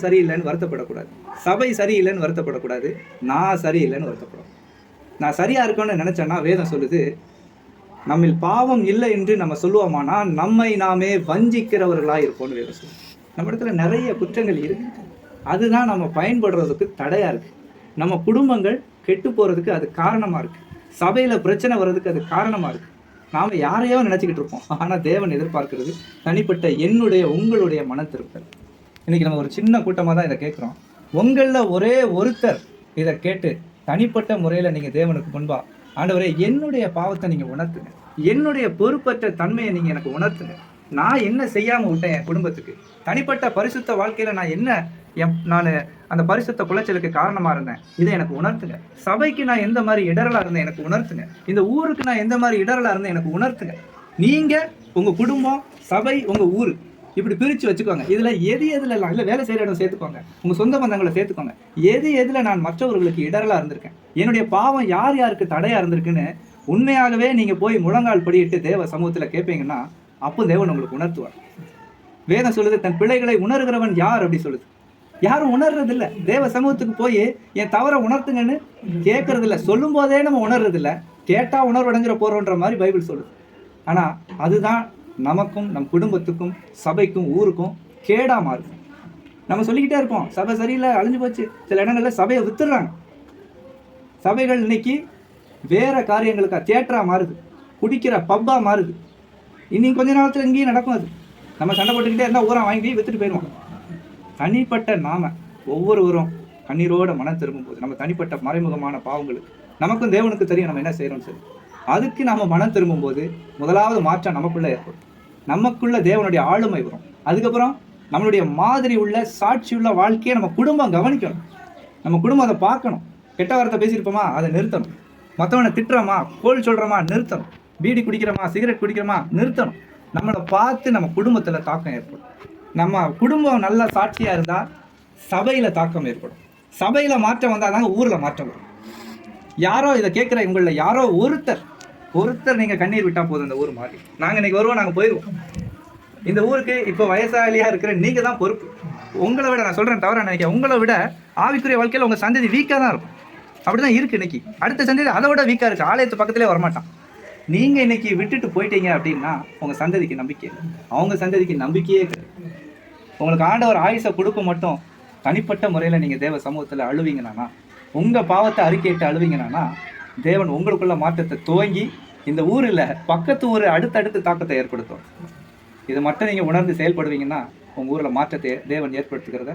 குடும்பம் சரியில்லைன்னு வருத்தப்படக்கூடாது. சபை சரியில்லைன்னு வருத்தப்படக்கூடாது. நான் சரியில்லைன்னு வருத்தப்படும். நான் சரியா இருக்கேன்னு நினைச்சேன்னா வேதம் சொல்லுது நம்மில் பாவம் இல்லை என்று நம்ம சொல்லுவோமானா நம்மை நாமே வஞ்சிக்கிறவர்களாக இருப்போம்னு வேதம் சொல்லுது. நம்ம இடத்துல நிறைய குற்றங்கள் இருக்கு. அதுதான் நம்ம பயன்படுறதுக்கு தடையா இருக்கு. நம்ம குடும்பங்கள் கெட்டு போறதுக்கு அது காரணமா இருக்கு. சபையில பிரச்சனை வர்றதுக்கு அது காரணமா இருக்கு. நாம யாரையோ நினைச்சுக்கிட்டு இருப்போம். ஆனா தேவன் எதிர்பார்க்கிறது தனிப்பட்ட என்னுடைய உங்களுடைய மன திருப்பல் இன்னைக்கு நம்ம ஒரு சின்ன கூட்டமாக தான் இதை கேட்குறோம். உங்களில் ஒரே ஒருத்தர் இதை கேட்டு தனிப்பட்ட முறையில் நீங்கள் தேவனுக்கு முன்பா ஆண்டவரே என்னுடைய பாவத்தை நீங்கள் உணர்த்துங்க. என்னுடைய பொறுப்பற்ற தன்மையை நீங்கள் எனக்கு உணர்த்துங்க. நான் என்ன செய்யாமல் விட்டேன் என் குடும்பத்துக்கு? தனிப்பட்ட பரிசுத்த வாழ்க்கையில் நான் என்ன என் நான் அந்த பரிசுத்த குலைச்சலுக்கு காரணமாக இருந்தேன்? இதை எனக்கு உணர்த்துங்க. சபைக்கு நான் எந்த மாதிரி இடரலாக இருந்தேன் எனக்கு உணர்த்துங்க. இந்த ஊருக்கு நான் எந்த மாதிரி இடரலாக இருந்தேன் எனக்கு உணர்த்துங்க. நீங்கள் உங்கள் குடும்பம் சபை உங்கள் ஊர் இப்படி பிரித்து வச்சுக்கோங்க. இதில் எது எதில் எல்லாம் இல்லை வேலை செய்கிற இடம் சேர்த்துக்கோங்க. உங்கள் சொந்த பந்தங்களை சேர்த்துக்கோங்க. எது எதில் நான் மற்றவர்களுக்கு இடரலாக இருந்திருக்கேன்? என்னுடைய பாவம் யார் யாருக்கு தடையாக இருந்திருக்குன்னு உண்மையாகவே நீங்கள் போய் முழங்கால் படியிட்டு தேவ சமூகத்தில் கேட்பீங்கன்னா அப்போ தேவன் உங்களுக்கு உணர்த்துவார். வேதம் சொல்லுது தன் பிள்ளைகளை உணர்கிறவன் யார்? அப்படி சொல்லுது. யாரும் உணர்றது இல்லை தேவ சமூகத்துக்கு போய் என் தவறை உணர்த்துங்கன்னு கேட்கறது இல்லை சொல்லும் போதே நம்ம உணர்றது இல்லை கேட்டால் உணர்வடைஞ்சிட போகிறோன்ற மாதிரி பைபிள் சொல்லுது. ஆனால் அதுதான் நமக்கும் நம் குடும்பத்துக்கும் சபைக்கும் ஊருக்கும் கேடாக மாறுது. நம்ம சொல்லிக்கிட்டே இருப்போம் சபை சரியில்லை அழிஞ்சு போச்சு. சில இடங்களில் சபையை வித்துடுறாங்க. சபைகள் இன்னைக்கு வேறு காரியங்களுக்காக தேட்டராக மாறுது. குடிக்கிற பப்பாக மாறுது. இன்னும் கொஞ்ச நேரத்தில் இங்கேயும் நடக்கும் அது. நம்ம சண்டை போட்டுக்கிட்டே இருந்தால் ஊரம் வாங்கி வித்துட்டு போயிடுவோம். தனிப்பட்ட நாம ஒவ்வொருவரும் கண்ணீரோட மனம் திரும்பும் போது நம்ம தனிப்பட்ட மறைமுகமான பாவங்களுக்கு நமக்கும் தேவனுக்கு தெரியும் நம்ம என்ன செய்கிறோம்னு சொல்லி. அதுக்கு நம்ம மனம் திரும்பும் போது முதலாவது மாற்றம் நமக்குள்ளே ஏற்படும். நமக்குள்ள தேவனுடைய ஆளுமை வரும். அதுக்கப்புறம் நம்மளுடைய மாதிரி உள்ள சாட்சி உள்ள வாழ்க்கையை நம்ம குடும்பம் கவனிக்கணும். நம்ம குடும்பம் அதை பார்க்கணும். கெட்ட வார்த்தை பேசியிருப்போமா? அதை நிறுத்தணும். மற்றவனை திட்டுறோமா? கோல் சொல்கிறோமா நிறுத்தணும். பீடி குடிக்கிறோமா? சிகரெட் குடிக்கிறோமா? நிறுத்தணும். நம்மளை பார்த்து நம்ம குடும்பத்தில் தாக்கம் ஏற்படும். நம்ம குடும்பம் நல்ல சாட்சியாக இருந்தால் சபையில் தாக்கம் ஏற்படும். சபையில் மாற்றம் வந்தால் தாங்க ஊரில் மாற்றம் வரும். யாரோ இதை கேட்குற உங்களில் யாரோ ஒருத்தர் ஒருத்தர் நீங்கள் கண்ணீர் விட்டால் போதும் இந்த ஊர் மாறி நாங்கள் இன்னைக்கு வருவோம் நாங்கள் போயிடுவோம் இந்த ஊருக்கு இப்போ வயசாளியாக இருக்கிற நீங்கள் தான் பொறுப்பு. உங்களை விட நான் சொல்கிறேன் தவறாக நினைக்கிறேன் உங்களை விட ஆவிக்குரிய வாழ்க்கையில் உங்கள் சந்ததி வீக்காக தான் இருக்கும். அப்படி தான் இருக்குது இன்னைக்கு. அடுத்த சந்ததி அதை விட வீக்காக இருக்குது ஆலயத்து பக்கத்திலே வரமாட்டான். நீங்கள் இன்னைக்கு விட்டுட்டு போயிட்டீங்க அப்படின்னா உங்கள் சந்ததிக்கு நம்பிக்கை அவங்க சந்ததிக்கு நம்பிக்கையே கிடையாது. உங்களுக்கு ஆண்டவர் ஆயுசை கொடுக்க மட்டும் தனிப்பட்ட முறையில் நீங்கள் தேவ சமூகத்தில் அழுவீங்கன்னா உங்கள் பாவத்தை அறிக்கையிட்டு அழுவீங்கன்னா தேவன் உங்களுக்குள்ள மாற்றத்தை துவங்கி இந்த ஊரில் பக்கத்து ஊர் அடுத்தடுத்து தாக்கத்தை ஏற்படுத்தும். இதை மட்டும் நீங்கள் உணர்ந்து செயல்படுவீங்கன்னா உங்கள் ஊரில் மாற்றத்தை தேவன் ஏற்படுத்துகிறத?